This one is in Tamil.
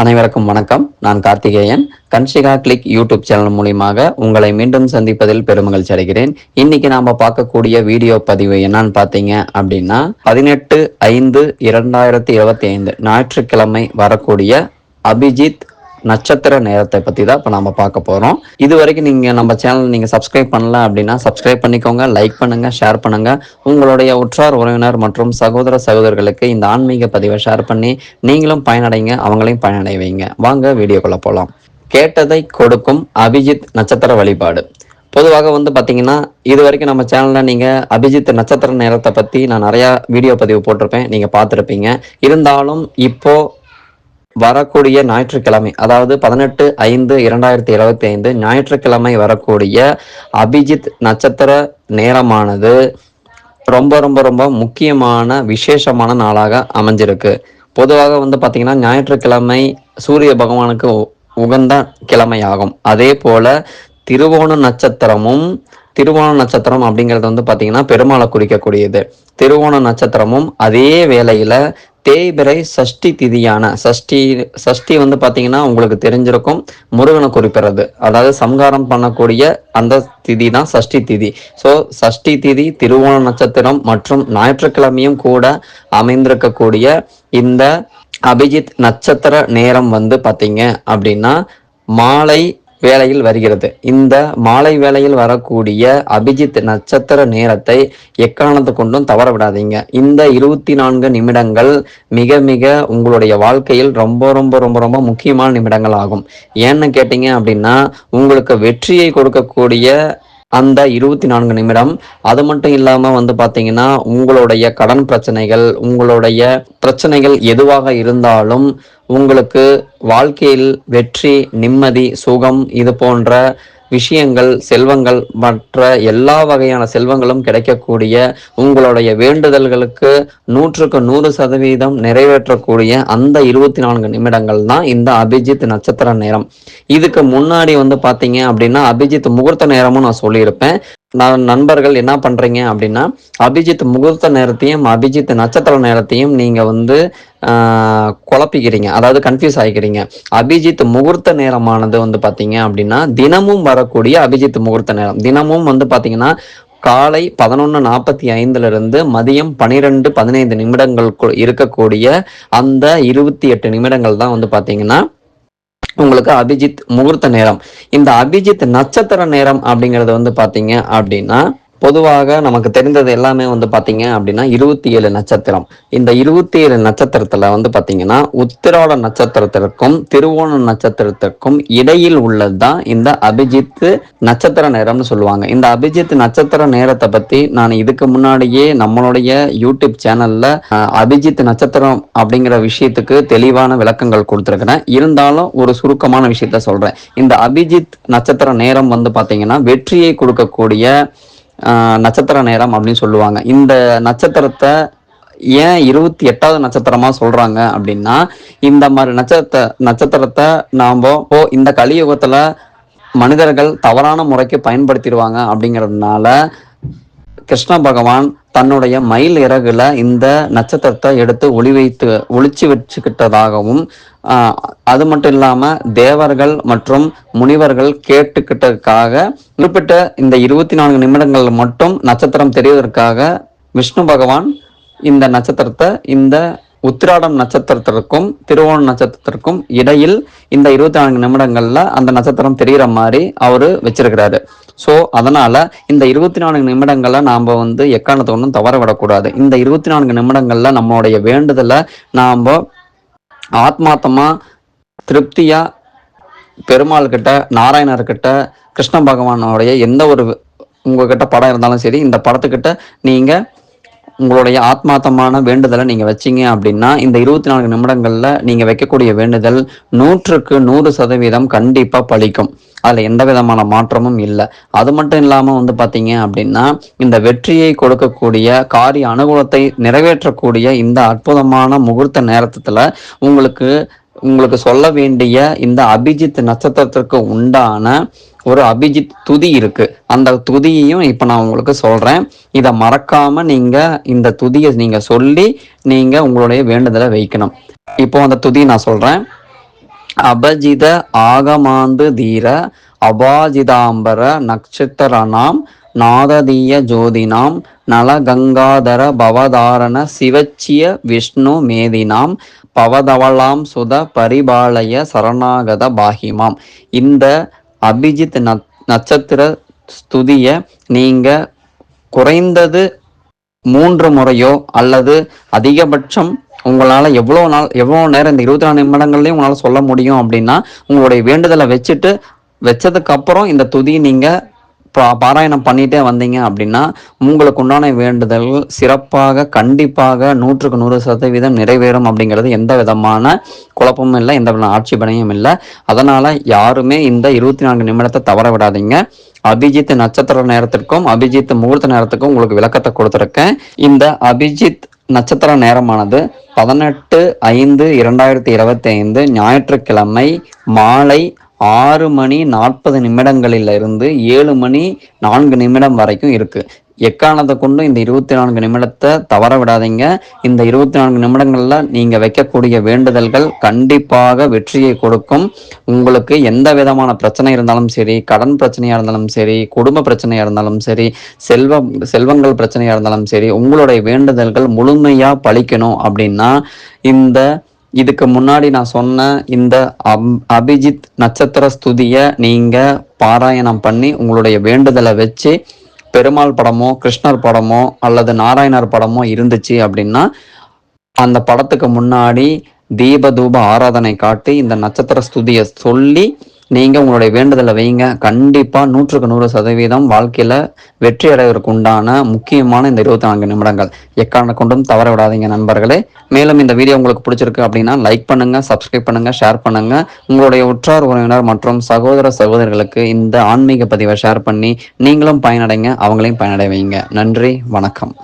அனைவருக்கும் வணக்கம். நான் Karthikeyan. Kanshika click YouTube channel மூலியமாக உங்களை மீண்டும் சந்திப்பதில் பெருமகிழ்ச்சி அடைகிறேன். இன்னைக்கு நாம பார்க்கக்கூடிய வீடியோ பதிவு என்னன்னு பார்த்தீங்க அப்படின்னா பதினெட்டு ஐந்து இரண்டாயிரத்தி இருபத்தி ஐந்து ஞாயிற்றுக்கிழமை வரக்கூடிய அபிஜித் நட்சத்திர நேரத்தை பத்தி தான் இப்போ நம்ம பார்க்க போறோம். இது வரைக்கும் நீங்க நம்ம சேனல் நீங்க சப்ஸ்கிரைப் பண்ணல அப்படின்னா சப்ஸ்கிரைப் பண்ணிக்கோங்க லைக் பண்ணுங்க ஷேர் பண்ணுங்க. உங்களுடைய உற்றார் உறவினர் மற்றும் சகோதர சகோதரர்களுக்கு இந்த ஆன்மீக பதிவை ஷேர் பண்ணி நீங்களும் பயனடைங்க அவங்களையும் பயனடைவீங்க. வாங்க வீடியோக்குள்ள போலாம். கேட்டதை கொடுக்கும் அபிஜித் நட்சத்திர வழிபாடு. பொதுவாக வந்து பார்த்தீங்கன்னா இது வரைக்கும் நம்ம சேனலில் நீங்கள் அபிஜித் நட்சத்திர நேரத்தை பற்றி நான் நிறையா வீடியோ பதிவு போட்டிருப்பேன். நீங்கள் பார்த்துருப்பீங்க. இருந்தாலும் இப்போ வரக்கூடிய ஞாயிற்றுக்கிழமை அதாவது பதினெட்டு ஐந்து இரண்டாயிரத்தி இருபத்தி ஐந்து ஞாயிற்றுக்கிழமை வரக்கூடிய அபிஜித் நட்சத்திர நேரமானது ரொம்ப ரொம்ப ரொம்ப முக்கியமான விசேஷமான நாளாக அமைஞ்சிருக்கு. பொதுவாக வந்து பார்த்தீங்கன்னா ஞாயிற்றுக்கிழமை சூரிய பகவானுக்கு உ- உகந்த கிழமையாகும். அதே போல திருவோண நட்சத்திரமும் திருவோண நட்சத்திரம் அப்படிங்கிறது வந்து பார்த்தீங்கன்னா பெருமாளை குறிக்கக்கூடியது. திருவோண நட்சத்திரமும் அதே வேளையில தேய்பிறை சஷ்டி திதியான சஷ்டி சஷ்டி வந்து பார்த்தீங்கன்னா உங்களுக்கு தெரிஞ்சிருக்கும். முருகனை குறிப்பிடுறது. அதாவது சம்ஹாரம் பண்ணக்கூடிய அந்த திதி தான் சஷ்டி திதி. ஸோ சஷ்டி திதி திருவோண நட்சத்திரம் மற்றும் ஞாயிற்றுக்கிழமையும் கூட அமைந்திருக்கக்கூடிய இந்த அபிஜித் நட்சத்திர நேரம் வந்து பார்த்தீங்க அப்படின்னா மாலை வேளையில் வருகிறது. இந்த மாலை வேளையில் வரக்கூடிய அபிஜித் நட்சத்திர நேரத்தை எக்காரணத்தை கொண்டும் தவற விடாதீங்க இந்த இருபத்தி நான்கு நிமிடங்கள் மிக மிக உங்களுடைய வாழ்க்கையில் ரொம்ப ரொம்ப ரொம்ப ரொம்ப முக்கியமான நிமிடங்கள் ஆகும். ஏன்னு கேட்டீங்க அப்படின்னா உங்களுக்கு வெற்றியை கொடுக்கக்கூடிய அந்த இருபத்தி நான்கு நிமிடம் அது மட்டும் இல்லாம வந்து பாத்தீங்கன்னா உங்களுடைய கடன் பிரச்சனைகள் உங்களுடைய பிரச்சனைகள் எதுவாக இருந்தாலும் உங்களுக்கு வாழ்க்கையில் வெற்றி நிம்மதி சுகம் இது போன்ற விஷயங்கள் செல்வங்கள் மற்ற எல்லா வகையான செல்வங்களும் கிடைக்கக்கூடிய உங்களுடைய வேண்டுதல்களுக்கு நூற்றுக்கு நூறு சதவீதம் நிறைவேற்றக்கூடிய அந்த இருபத்தி நான்கு நிமிடங்கள் தான் இந்த அபிஜித் நட்சத்திர நேரம். இதுக்கு முன்னாடி வந்து பாத்தீங்க அப்படின்னா அபிஜித் முகூர்த்த நேரமும் நான் சொல்லியிருப்பேன். நண்பர்கள் என்ன பண்றீங்க அப்படின்னா அபிஜித் முகூர்த்த நேரத்தையும் அபிஜித் நட்சத்திர நேரத்தையும் நீங்க வந்து குழப்பிக்கிறீங்க. அதாவது கன்ஃபியூஸ் ஆகிக்கிறீங்க அபிஜித் முகூர்த்த நேரமானது வந்து பாத்தீங்க அப்படின்னா தினமும் வரக்கூடிய அபிஜித் முகூர்த்த நேரம். தினமும் வந்து பாத்தீங்கன்னா காலை பதினொன்று நாற்பத்தி ஐந்துல இருந்து மதியம் பனிரெண்டு பதினைந்து நிமிடங்களுக்குள் இருக்கக்கூடிய அந்த இருபத்தி எட்டு நிமிடங்கள் தான் வந்து பாத்தீங்கன்னா உங்களுக்கு அபிஜித் முகூர்த்த நேரம். இந்த அபிஜித் நட்சத்திர நேரம் அப்படிங்கிறது வந்து பாத்தீங்க அப்படின்னா பொதுவாக நமக்கு தெரிந்தது எல்லாமே வந்து பார்த்தீங்க அப்படின்னா இருபத்தி ஏழு நட்சத்திரம். இந்த இருபத்தி ஏழு நட்சத்திரத்தில் வந்து பார்த்தீங்கன்னா உத்திராட நட்சத்திரத்திற்கும் திருவோண நட்சத்திரத்திற்கும் இடையில் உள்ளது தான் இந்த அபிஜித் நட்சத்திர நேரம்னு சொல்லுவாங்க. இந்த அபிஜித் நட்சத்திர நேரத்தை பற்றி நான் இதுக்கு முன்னாடியே நம்மளுடைய யூடியூப் சேனல்ல அபிஜித் நட்சத்திரம் அப்படிங்கிற விஷயத்துக்கு தெளிவான விளக்கங்கள் கொடுத்துருக்கிறேன். இருந்தாலும் ஒரு சுருக்கமான விஷயத்த சொல்றேன். இந்த அபிஜித் நட்சத்திர நேரம் வந்து பார்த்தீங்கன்னா வெற்றியை கொடுக்கக்கூடிய நட்சத்திர நேரம் அப்படின்னு சொல்லுவாங்க. இந்த நட்சத்திரத்தை ஏன் இருபத்தி எட்டாவது நட்சத்திரமா சொல்றாங்க அப்படின்னா இந்த மாதிரி நட்சத்திர நட்சத்திரத்தை நாம் ஓ இந்த கலியுகத்துல மனிதர்கள் தவறான முறைக்கு பயன்படுத்திடுவாங்க அப்படிங்கிறதுனால கிருஷ்ண பகவான் தன்னுடைய மயில் இறகுல இந்த நட்சத்திரத்தை எடுத்து ஒளி வைத்து ஒளிச்சு வச்சுக்கிட்டதாகவும் ஆஹ், அது மட்டும் இல்லாமல் தேவர்கள் மற்றும் முனிவர்கள் கேட்டுக்கிட்டதுக்காக குறிப்பிட்ட இந்த இருபத்தி நான்கு நிமிடங்கள் மட்டும் நட்சத்திரம் தெரிவதற்காக விஷ்ணு பகவான் இந்த நட்சத்திரத்தை இந்த உத்திராடம் நட்சத்திரத்திற்கும் திருவோண நட்சத்திரத்திற்கும் இடையில் இந்த இருபத்தி நான்கு நிமிடங்கள்ல அந்த நட்சத்திரம் தெரிகிற மாதிரி அவரு வச்சிருக்கிறாரு. ஸோ அதனால் இந்த இருபத்தி நான்கு நிமிடங்களை நாம் வந்து எக்காரணத்தை ஒன்றும் தவற விடக்கூடாது. இந்த இருபத்தி நான்கு நிமிடங்களில் நம்மளுடைய வேண்டுதலை நாம் ஆத்மாத்தமாக திருப்தியாக பெருமாள் கிட்ட கிருஷ்ண பகவானுடைய எந்த ஒரு உங்ககிட்ட படம் இருந்தாலும் சரி இந்த படத்துக்கிட்ட நீங்கள் உங்களுடைய ஆத்மார்த்தமான வேண்டுதலை நீங்க வச்சீங்க அப்படின்னா இந்த இருபத்தி நான்கு நிமிடங்கள்ல நீங்க வைக்கக்கூடிய வேண்டுதல் நூற்றுக்கு நூறு சதவீதம் கண்டிப்பா பலிக்கும். அதுல எந்த விதமான மாற்றமும் இல்லை. அது மட்டும் இல்லாமல் வந்து பார்த்தீங்க அப்படின்னா இந்த வெற்றியை கொடுக்கக்கூடிய காரிய அனுகூலத்தை நிறைவேற்றக்கூடிய இந்த அற்புதமான முகூர்த்த நேரத்தில் உங்களுக்கு உங்களுக்கு சொல்ல வேண்டிய இந்த அபிஜித் நட்சத்திரத்திற்கு உண்டான ஒரு அபிஜித் துதி இருக்கு. அந்த துதியையும் இப்போ நான் உங்களுக்கு சொல்றேன். இதை மறக்காம நீங்க இந்த துதியை நீங்க சொல்லி நீங்க உங்களுடைய வேண்டுதலை வைக்கணும். இப்போ அந்த துதி நான் சொல்றேன். அபஜித ஆகமாந்து தீர அபாஜிதாம்பர நட்சத்திரனாம் நாததீய ஜோதினாம் நலகங்காதர பவதாரண சிவச்சிய விஷ்ணு மேதினாம் பவதவளாம் சுத பரிபாலய சரணாகத பாகிமாம். இந்த அபிஜித் நட்சத்திர ஸ்துதிய நீங்க குறைந்தது மூன்று முறையோ அல்லது அதிகபட்சம் உங்களால் எவ்வளோ நாள் எவ்வளோ நேரம் இந்த இருபத்தி நாலு நிமிடங்கள்லையும் உங்களால் சொல்ல முடியும் அப்படின்னா உங்களுடைய வேண்டுதலை வச்சுட்டு வச்சதுக்கப்புறம் இந்த துதி நீங்கள் பாராயணம் பண்ணிட்டே வந்தீங்க அப்படின்னா உங்களுக்கு உண்டான வேண்டுதல்கள் சிறப்பாக கண்டிப்பாக நூற்றுக்கு நூறு சதவீதம் நிறைவேறும் அப்படிங்கிறது எந்த விதமான குழப்பமும் இல்லை எந்த விதமான ஆட்சேபனையும் இல்லை. அதனால யாருமே இந்த இருபத்தி நான்கு நிமிடத்தை தவற விடாதீங்க. அபிஜித் நட்சத்திர நேரத்திற்கும் அபிஜித் முகூர்த்த நேரத்துக்கும் உங்களுக்கு விளக்கத்தை கொடுத்துருக்கேன். இந்த அபிஜித் நட்சத்திர நேரமானது பதினெட்டு ஐந்து இரண்டாயிரத்தி இருபத்தி ஐந்து ஞாயிற்றுக்கிழமை மாலை ஆறு மணி நாற்பது நிமிடங்களில் இருந்து ஏழு மணி நான்கு நிமிடம் வரைக்கும் இருக்கு. எக்காரணத்தை கொண்டும் இந்த இருபத்தி நான்கு நிமிடத்தை தவற விடாதீங்க. இந்த இருபத்தி நான்கு நிமிடங்களில் நீங்கள் வைக்கக்கூடிய வேண்டுதல்கள் கண்டிப்பாக வெற்றியை கொடுக்கும். உங்களுக்கு எந்த விதமான பிரச்சனை இருந்தாலும் சரி கடன் பிரச்சனையாக இருந்தாலும் சரி குடும்ப பிரச்சனையாக இருந்தாலும் சரி செல்வ செல்வங்கள் பிரச்சனையாக இருந்தாலும் சரி உங்களுடைய வேண்டுதல்கள் முழுமையாக பழிக்கணும் அப்படின்னா இந்த இதுக்கு முன்னாடி நான் சொன்ன இந்த அபிஜித் நட்சத்திர ஸ்துதியை நீங்கள் பாராயணம் பண்ணி உங்களுடைய வேண்டுதலை வச்சு பெருமாள் படமோ கிருஷ்ணர் படமோ அல்லது நாராயணர் படமோ இருந்துச்சு அப்படின்னா அந்த படத்துக்கு முன்னாடி தீப தூப ஆராதனை காட்டி இந்த நட்சத்திர ஸ்துதியை சொல்லி நீங்கள் உங்களுடைய வேண்டுதலை வைங்க. கண்டிப்பாக நூற்றுக்கு நூறு சதவீதம் வாழ்க்கையில் வெற்றி அடைவதற்கு உண்டான முக்கியமான இந்த இருபத்தி நான்கு நிமிடங்கள். எக்காரணம் கொண்டும் தவற விடாதீங்க நண்பர்களே. மேலும் இந்த வீடியோ உங்களுக்கு பிடிச்சிருக்கு அப்படின்னா லைக் பண்ணுங்க சப்ஸ்கிரைப் பண்ணுங்க ஷேர் பண்ணுங்க. உங்களுடைய உற்றார் உறவினர் மற்றும் சகோதர சகோதரர்களுக்கு இந்த ஆன்மீக பதிவை ஷேர் பண்ணி நீங்களும் பயனடைங்க அவங்களையும் பயனடை வைங்க. நன்றி வணக்கம்.